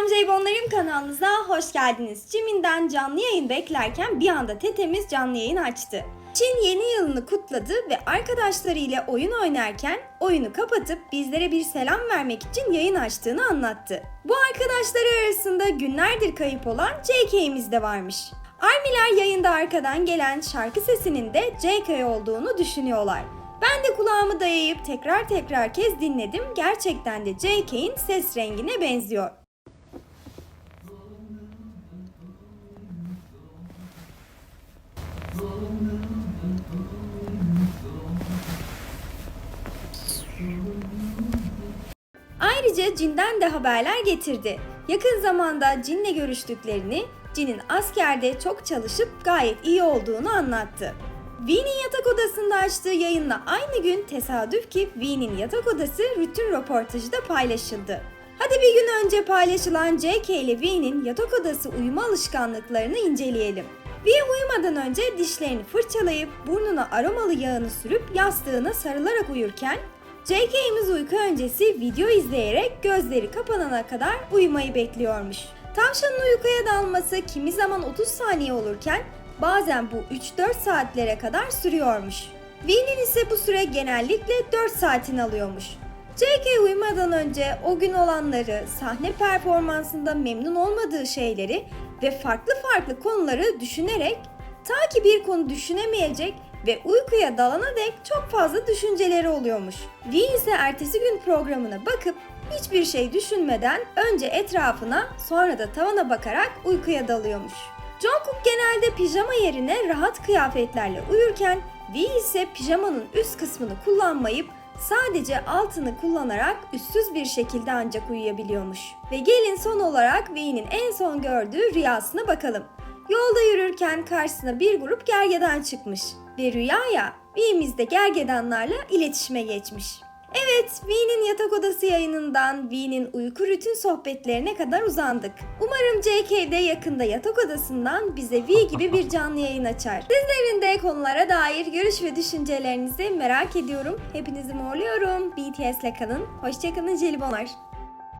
Selam Ceybonlarım kanalınıza hoş geldiniz. Cim'inden canlı yayın beklerken bir anda tetemiz canlı yayın açtı. Çin yeni yılını kutladı ve arkadaşlarıyla oyun oynarken oyunu kapatıp bizlere bir selam vermek için yayın açtığını anlattı. Bu arkadaşları arasında günlerdir kayıp olan JK'miz de varmış. Armiler yayında arkadan gelen şarkı sesinin de JK olduğunu düşünüyorlar. Ben de kulağımı dayayıp tekrar tekrar kez dinledim. Gerçekten de JK'in ses rengine benziyor. Ayrıca Cin'den de haberler getirdi. Yakın zamanda Cin'le görüştüklerini, Cin'in askerde çok çalışıp gayet iyi olduğunu anlattı. V'nin yatak odasında açtığı yayınla aynı gün tesadüf ki V'nin yatak odası rutin röportajı da paylaşıldı. Hadi bir gün önce paylaşılan JK ile V'nin yatak odası uyuma alışkanlıklarını inceleyelim. V uyumadan önce dişlerini fırçalayıp burnuna aromalı yağını sürüp yastığına sarılarak uyurken JK'imiz uyku öncesi video izleyerek gözleri kapanana kadar uyumayı bekliyormuş. Tavşanın uykuya dalması kimi zaman 30 saniye olurken bazen bu 3-4 saatlere kadar sürüyormuş. V'nin ise bu süre genellikle 4 saatini alıyormuş. JK uyumadan önce o gün olanları, sahne performansında memnun olmadığı şeyleri ve farklı farklı konuları düşünerek ta ki bir konu düşünemeyecek ve uykuya dalana dek çok fazla düşünceleri oluyormuş. V ise ertesi gün programına bakıp hiçbir şey düşünmeden önce etrafına sonra da tavana bakarak uykuya dalıyormuş. Jungkook genelde pijama yerine rahat kıyafetlerle uyurken V ise pijamanın üst kısmını kullanmayıp sadece altını kullanarak üstsüz bir şekilde ancak uyuyabiliyormuş. Ve gelin son olarak V'nin en son gördüğü rüyasına bakalım. Yolda yürürken karşısına bir grup gergedan çıkmış ve rüyaya V'miz de gergedanlarla iletişime geçmiş. Evet, V'nin yatak odası yayınından V'nin uyku rutin sohbetlerine kadar uzandık. Umarım JK'de yakında yatak odasından bize V gibi bir canlı yayın açar. Sizlerin de konulara dair görüş ve düşüncelerinizi merak ediyorum. Hepinizi morluyorum. BTS'le kalın. Hoşçakalın jelibonlar.